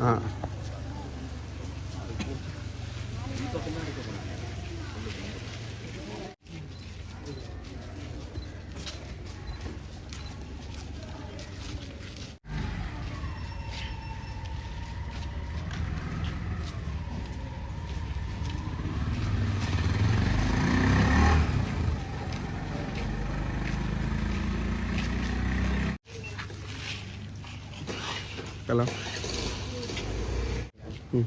嗯。ஹலோ ம்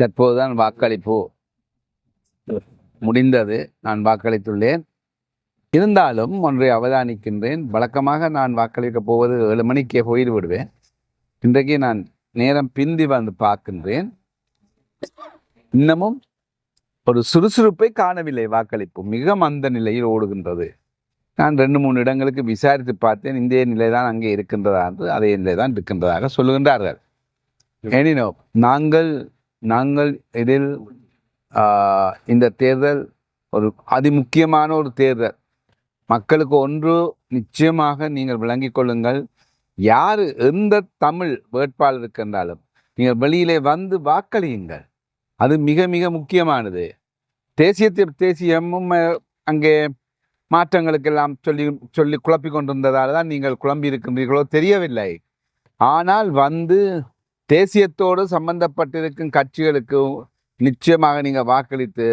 தற்போதுதான் வாக்களிப்பு முடிந்தது. நான் வாக்களித்துள்ளேன். இருந்தாலும் ஒன்றை அவதானிக்கின்றேன். வழக்கமாக நான் வாக்களிக்கப் போவது ஏழு மணிக்கே போயிட்டு விடுவேன். இன்றைக்கு நான் நேரம் பிந்தி வந்து பார்க்கின்றேன். இன்னமும் ஒரு சுறுசுறுப்பை காணவில்லை வாக்களிப்பு. மிக மந்த நிலையில் ஓடுகின்றது. நான் ரெண்டு மூணு இடங்களுக்கு விசாரித்து பார்த்தேன். இந்திய நிலை தான் அங்கே இருக்கின்றதா என்று அதே நிலை தான் இருக்கின்றதாக சொல்லுகின்றார்கள். எனினோ நாங்கள் நாங்கள் இதில் இந்த தேர்தல் ஒரு அதிமுக்கியமான ஒரு தேர்தல். மக்களுக்கு ஒன்று நிச்சயமாக நீங்கள் விளங்கிக் கொள்ளுங்கள். யார் எந்த தமிழ் வேட்பாளர் இருக்கின்றாலும் நீங்கள் வெளியிலே வந்து வாக்களியுங்கள். அது மிக மிக முக்கியமானது. தேசியத்தை தேசியமும் அங்கே மாற்றங்களுக்கெல்லாம் சொல்லி சொல்லி குழப்பிக் கொண்டிருந்ததால் தான் நீங்கள் குழம்பி இருக்கின்றீர்களோ தெரியவில்லை. ஆனால் வந்து தேசியத்தோடு சம்பந்தப்பட்டிருக்கும் கட்சிகளுக்கு நிச்சயமாக நீங்கள் வாக்களித்து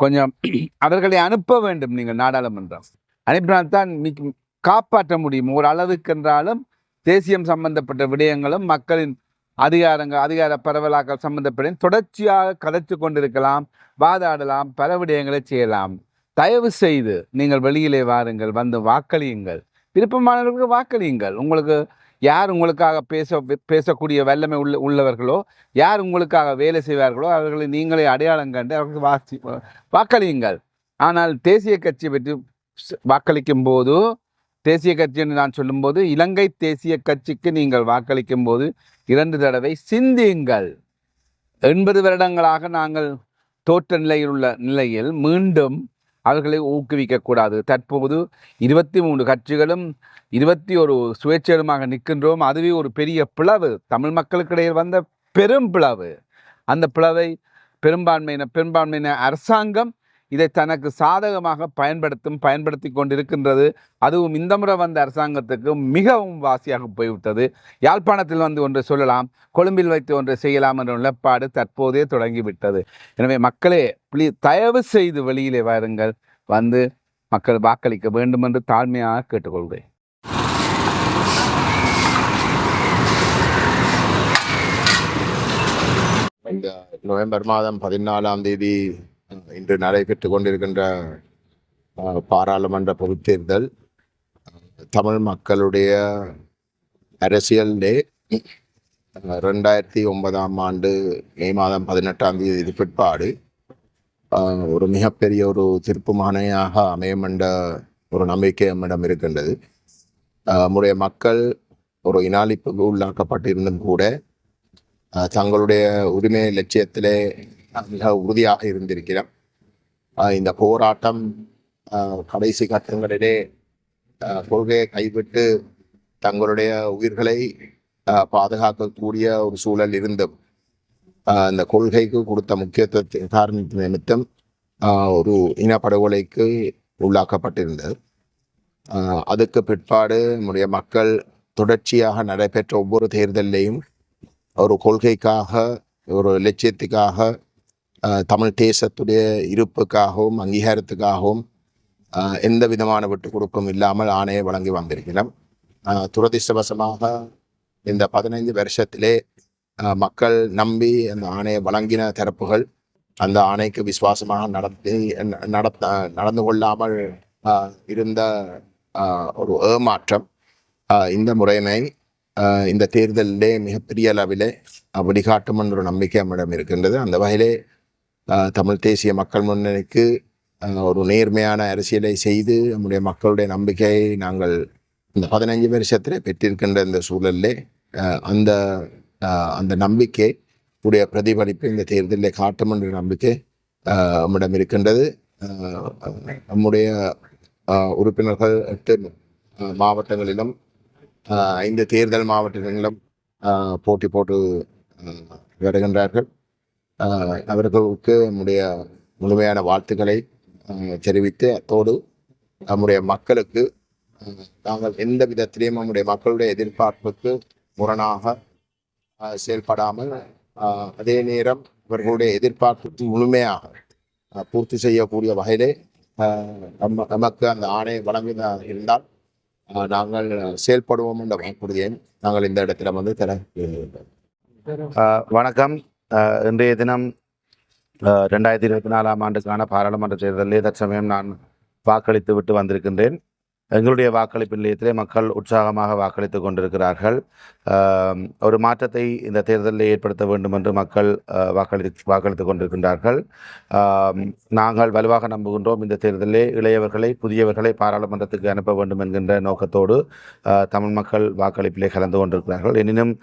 கொஞ்சம் அவர்களை அனுப்ப வேண்டும் நீங்கள் நாடாளுமன்றம். அனுப்பினால்தான் காப்பாற்ற முடியும். ஒரு அளவுக்கென்றாலும் தேசியம் சம்பந்தப்பட்ட விடயங்களும் மக்களின் அதிகாரங்கள் அதிகார பரவலாக்கள் சம்பந்தப்பட்ட தொடர்ச்சியாக கதைத்து கொண்டிருக்கலாம் வாதாடலாம் பல விடயங்களை செய்யலாம். தயவு செய்து நீங்கள் வெளியிலே வாருங்கள் வந்து வாக்களியுங்கள். விருப்பமானவர்களுக்கு வாக்களியுங்கள். உங்களுக்கு யார் உங்களுக்காக பேச பேசக்கூடிய வல்லமை உள்ள உள்ளவர்களோ யார் உங்களுக்காக வேலை செய்வார்களோ அவர்களை நீங்களே அடையாளம் கண்டு அவர்களுக்கு வாசி வாக்களியுங்கள். ஆனால் தேசிய கட்சி பற்றி வாக்களிக்கும் போது தேசிய கட்சி என்று நான் சொல்லும்போது இலங்கை தேசிய கட்சிக்கு நீங்கள் வாக்களிக்கும் போது இரண்டு தடவை சிந்தியுங்கள். எண்பது வருடங்களாக நாங்கள் தோற்ற நிலையில் உள்ள நிலையில் மீண்டும் அவர்களை ஊக்குவிக்கக்கூடாது. தற்போது இருபத்தி மூன்று கட்சிகளும் இருபத்தி ஒரு சுயேட்சையுமாக நிற்கின்றோம். அதுவே ஒரு பெரிய பிளவு. தமிழ் மக்களுக்கிடையில் வந்த பெரும் பிளவு. அந்த பிளவை பெரும்பான்மையின பெரும்பான்மையின அரசாங்கம் இதை தனக்கு சாதகமாக பயன்படுத்தும் பயன்படுத்தி கொண்டிருக்கின்றது. அதுவும் இந்த முறை வந்த அரசாங்கத்துக்கு மிகவும் வாசியாக போய்விட்டது. யாழ்ப்பாணத்தில் வந்து ஒன்று சொல்லலாம் கொழும்பில் வைத்து ஒன்று செய்யலாம் என்ற நிலப்பாடு தற்போதே தொடங்கிவிட்டது. எனவே மக்களே ப்ளீ தயவு செய்து வெளியிலே வாருங்கள். வந்து மக்கள் வாக்களிக்க வேண்டும் என்று தாழ்மையாக கேட்டுக்கொள்கிறேன். இந்த நவம்பர் மாதம் பதினாலாம் தேதி இன்று நடைபெற்று கொண்டிருக்கின்ற பாராளுமன்ற பொதுத்தேர்தல் தமிழ் மக்களுடைய அரசியலே ரெண்டாயிரத்தி ஒன்பதாம் ஆண்டு மே மாதம் பதினெட்டாம் தேதி பிற்பாடு ஒரு மிகப்பெரிய ஒரு திருப்புமானையாக அமையும் என்ற ஒரு நம்பிக்கை நம்மிடம் இருக்கின்றது. நம்முடைய மக்கள் ஒரு இனாளிப்புக்கு உள்ளாக்கப்பட்டிருந்தும் கூட தங்களுடைய உரிமை லட்சியத்திலே மிக உறுதியாக இருந்திருக்கிறோம். இந்த போராட்டம் கடைசி கட்டங்களிலே கொள்கையை கைவிட்டு தங்களுடைய உயிர்களை பாதுகாக்கக்கூடிய ஒரு சூழல் இருந்தும் இந்த கொள்கைக்கு கொடுத்த முக்கியத்துவத்தை காரணத்தை நிமித்தம் ஒரு இனப்படுகொலைக்கு உள்ளாக்கப்பட்டிருந்தது. அதுக்கு பிற்பாடு நம்முடைய மக்கள் தொடர்ச்சியாக நடைபெற்ற ஒவ்வொரு தேர்தலையும் ஒரு கொள்கைக்காக ஒரு லட்சியத்துக்காக தமிழ் தேசத்துடைய இருப்புக்காகவும் அங்கீகாரத்துக்காகவும் எந்த விதமான விட்டு கொடுப்பும் இல்லாமல் ஆணையை வழங்கி வந்திருக்கிறோம். துரதிர்ஷ்டவசமாக இந்த பதினைந்து வருஷத்திலே மக்கள் நம்பி அந்த ஆணையை வழங்கின தரப்புகள் அந்த ஆணைக்கு விசுவாசமாக நடத்தி நடத்த நடந்து கொள்ளாமல் இருந்த ஒரு ஏமாற்றம் இந்த முறைமை இந்த தேர்தலிலே மிகப்பெரிய அளவிலே வழிகாட்டும் என்ற ஒரு நம்பிக்கை நம்மிடம் இருக்கின்றது. அந்த வகையிலே தமிழ் தேசிய மக்கள் முன்னணிக்கு ஒரு நேர்மையான அரசியலை செய்து நம்முடைய மக்களுடைய நம்பிக்கையை நாங்கள் இந்த பதினஞ்சு வருஷத்திலே பெற்றிருக்கின்ற இந்த சூழலிலே அந்த அந்த நம்பிக்கை உடைய பிரதிபலிப்பு இந்த தேர்தலில் காட்டும் என்ற நம்பிக்கை நம்மிடம் இருக்கின்றது. நம்முடைய உறுப்பினர்கள் எட்டு மாவட்டங்களிலும் ஐந்து தேர்தல் மாவட்டங்களிலும் போட்டி போட்டு வருகின்றார்கள். அவர்களுக்கு நம்முடைய முழுமையான வாழ்த்துக்களை தெரிவித்து அத்தோடு நம்முடைய மக்களுக்கு நாங்கள் எந்த விதத்திலையும் நம்முடைய மக்களுடைய எதிர்பார்ப்புக்கு முரணாக செயல்படாமல் ஆஹ் அதே நேரம் இவர்களுடைய எதிர்பார்ப்புக்கு முழுமையாக பூர்த்தி செய்யக்கூடிய வகையிலே நம்ம நமக்கு அந்த ஆணை வழங்கின இருந்தால் நாங்கள் செயல்படுவோம் என்ற வாக்குறுதியை நாங்கள் இந்த இடத்துல வந்து தர ஆஹ் வணக்கம். இன்றைய தினம் ரெண்டாயிரத்தி இருபத்தி நாலாம் ஆண்டுக்கான பாராளுமன்ற தேர்தலில் தற்சமயம் நான் வாக்களித்து விட்டு வந்திருக்கின்றேன் எங்களுடைய வாக்களிப்பு நிலையத்திலே மக்கள் உற்சாகமாக வாக்களித்து கொண்டிருக்கிறார்கள். ஒரு மாற்றத்தை இந்த தேர்தலில் ஏற்படுத்த வேண்டும் என்று மக்கள் வாக்களித்து வாக்களித்து கொண்டிருக்கின்றார்கள். நாங்கள் வலுவாக நம்புகின்றோம் இந்த தேர்தலிலே இளையவர்களை புதியவர்களை பாராளுமன்றத்துக்கு அனுப்ப வேண்டும் என்கின்ற நோக்கத்தோடு தமிழ் மக்கள் வாக்களிப்பிலே கலந்து கொண்டிருக்கிறார்கள். எனினும்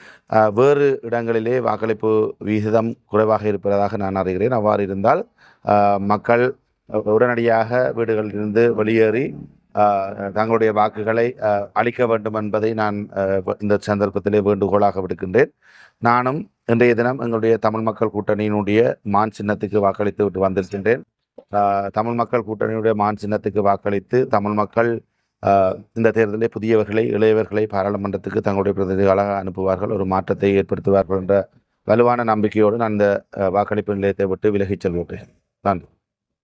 வேறு இடங்களிலே வாக்களிப்பு விகிதம் குறைவாக இருப்பதாக நான் அறிகிறேன். அவ்வாறு இருந்தால் மக்கள் உடனடியாக வீடுகளிலிருந்து வெளியேறி தங்களுடைய வாக்குகளை அளிக்க வேண்டும் என்பதை நான் இந்த சந்தர்ப்பத்திலே வேண்டுகோளாக விடுக்கின்றேன். நானும் இன்றைய தினம் எங்களுடைய தமிழ் மக்கள் கூட்டணியினுடைய மான் சின்னத்துக்கு வாக்களித்து விட்டு வந்திருக்கின்றேன். தமிழ் மக்கள் கூட்டணியுடைய மான் சின்னத்துக்கு வாக்களித்து தமிழ் மக்கள் இந்த தேர்தலில் புதியவர்களை இளையவர்களை பாராளுமன்றத்துக்கு தங்களுடைய பிரதிநிதிகளாக அனுப்புவார்கள். ஒரு மாற்றத்தை ஏற்படுத்துவார்கள் என்ற வலுவான நம்பிக்கையோடு நான் இந்த வாக்களிப்பு நிலையத்தை விட்டு விலகிச் செல்கிறேன் நன்றி.